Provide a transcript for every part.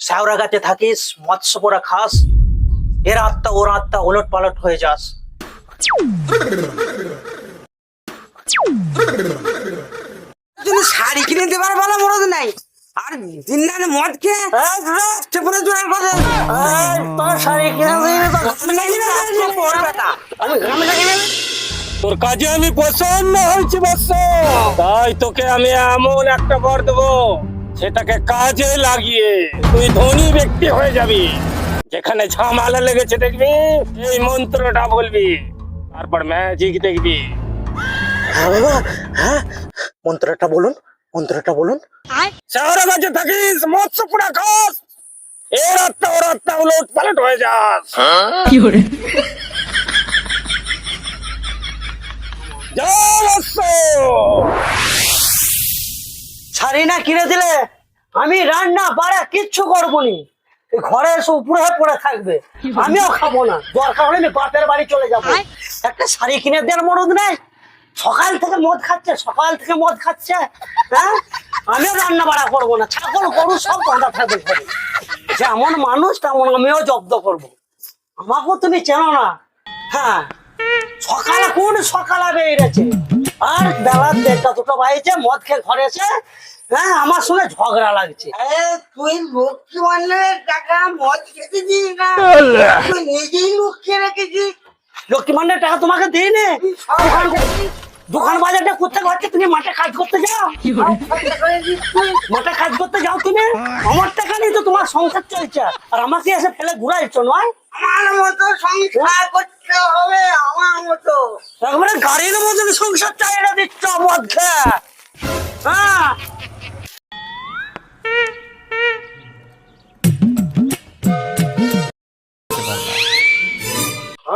শ্যাওরা গাছে থাকিস মৎস্য পোড়া খাস এর আত্মা ওর আত্মা ওলট পালট হয়ে যাস। তুমি শাড়ি কিনে দেবার বলা মরদ নাই। আর দিন না মদ খেয়ে চেপনে জোড়ার কথা। তোর শাড়ি কিনে আমি গ্রামে তোর কাজে আমি পছন্দ হয়েছি বৎস। তাই তোকে আমি এমন একটা বর দেবো। সেটাকে কাজে লাগিয়ে তুই ধনী ব্যক্তি হয়ে যাবি। যেখানে ঝামেলা লেগেছে দেখবি এই মন্ত্রটা বলবি তারপর ম্যাজিক দেখবি। হ্যাঁ বাবা হ্যাঁ মন্ত্রটা বলুন মন্ত্রটা বলুন। শহরে কাছে থাকিস মৎস্য পুরা খাস। এর আত্মা ওর আত্মা উলট পালট হয়ে যাস। জয় বৎস শাড়ি না কিনে দিলে? আমি রান্না বাড়া কিচ্ছু করব নি ঘরে এসে উপরে হয়ে পড়ে থাকবে। আমিও খাব না। দরকার হলে আমি বাপের বাড়ি চলে যাব। একটা শাড়ি কিনে দেওয়ার মরদ নেই। সকাল থেকে মদ খাচ্ছে সকাল থেকে মদ খাচ্ছে হ্যাঁ? আমিও রান্না বাড়া করব না। ছাগল গরু সব বাঁধা থাকবে ঘরে। যেমন মানুষ তেমন আমিও জব্দ করব। আমাকেও তুমি চেনো না। হ্যাঁ? সকালে কোন সকালে বেরিয়েছে আর বেলা দেড়টা দুটো বাজছে মদ খেয়ে ঘরে এসে হ্যাঁ আমার সঙ্গে ঝগড়া লাগছে। তুই লক্ষ্মী ভান্ডারের টাকা মদ খেতে দিস না? তুই নিজেই লক্ষ্যে রেখেছিস? লক্ষ্মী ভান্ডার টাকা তোমাকে দিই নে দোকান দোকান বাজারটা করতে হচ্ছে তুমি মাঠে কাজ করতে যাও। মাঠে কাজ করতে যাও তুমি। আমার টাকা নেই তো তোমার সংসার চলছে। আর আমাকে এসে ফেলে ঘুরাইছো নয়? আমার মতো সংসার করতে হবে আমার মতো একবারে গাড়ির মতন সংসার চালিয়ে দিচ্ছ মদ খেয়ে হ্যাঁ।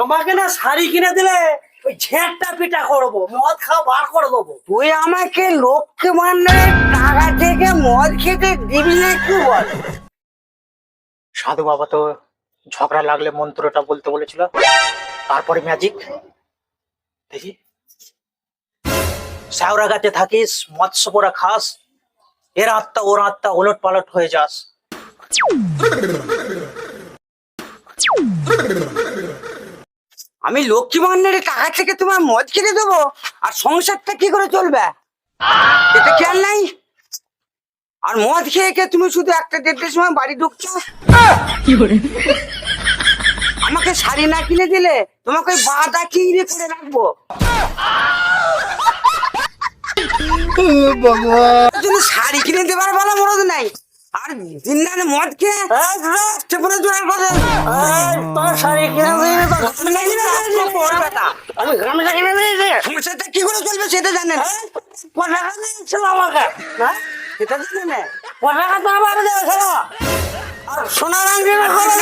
আমাকে না শাড়ি কিনে দিলে ওই ঝেঁটটা পিঠা করব মদ খাওয়া বার করে দেবো। তুই আমাকে লক্ষ্মী ভান্ডারের টাকা থেকে মদ খেতে দিবি না কি বল? সাধু বাবা তো ঝগড়া লাগলে মন্ত্রটা বলতে বলেছিল। তারপরে ম্যাজিক দেখি। শ্যাওরা গাছে থাকিস, মৎস্য পোড়া খাস, এর আত্মা ওর আত্মা ওলট পালট হয়ে যাস। আমি লক্ষ্মী ভান্ডারের টাকা থেকে তোমার মদ কিনে দেবো, আর সংসারটা কি করে চলবে? এটা খেয়াল নাই? আর মদ খেয়ে খেয়ে তুমি শুধু একটা দেড়টার সময় বাড়ি ঢুকছো? আমাকে শাড়ি না কিনে দিলে তোমাকে বাঁধা কিনে করে রাখব। তুমি শাড়ি কিনে দেবার বলা মরদ নাই। আর মদ খেয়ে চেপনে জোড়ার কথা তোর শাড়ি কিনে দিলে তো? পড়বেটা আমি গ্রামে কিনে দিয়েছি সংসারটা কি করে চলবে সেটা জানেন? টাকা দিয়েছিল আমাকে? হ্যাঁ? সেটা জানেন? টাকা তো আমার সোনার আংটি করে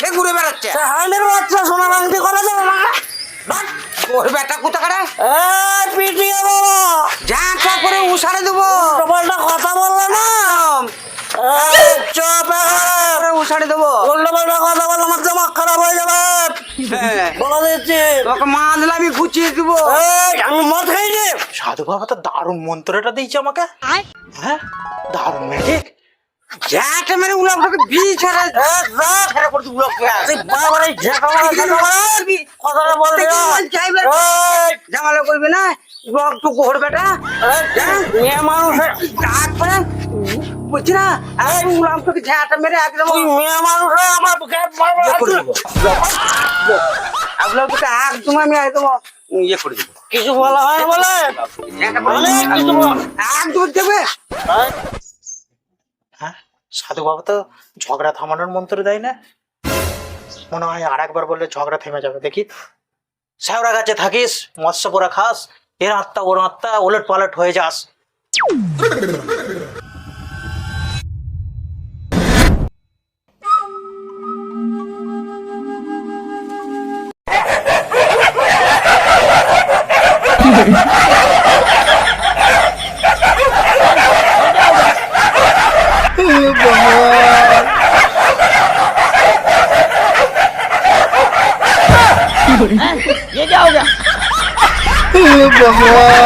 সে ঘুরে বেড়াচ্ছে। সে বাচ্চা সোনার আংটি করে দেবে না ওর বেটা কোথা করে এই পিটিয়ে বাবা। যা তা করে উসারে দেবো কথা বললে না? চুপ। উসারে দেবো। উল্টোপাল্টা কথা বললে আমার খারাপ হয়ে যাবে। হ্যাঁ, বলে দিচ্ছি। তোকে মারলে আমি গুছিয়ে দিব। এই, আমি মদ খাইছি সাধু বাবা তো দারুণ মন্ত্রটা দিয়েছে আমাকে। হ্যাঁ দারুণ ম্যাজিক ছাড়া করতে বাবারে কথাটা জামালা করবি না? রক তো ঘোর বেটা। এই, মেয়ে মানুষের তারপরে বলছি না? এই উলাপটাকে ঝাঁটা মেরে একদম তুই মেয়ে মানুষের আমার মারবো ইয়ে একদম আমি একদম ইয়ে করে দেবো। কিছু বলা হয় বলে? অনেক কিছু একদম দেবে। হ্যাঁ সাধু বাবা তো ঝগড়া থামানোর মন্ত্র দেয় না। মনে হয় আর একবার বললে ঝগড়া থেমে যাবে। দেখি। শ্যাওড়া গাছে থাকিস, মৎস্য পোড়া খাস, এর আত্মা ওর আত্মা, ওলট পালট হয়ে যাস। 别叫了เย้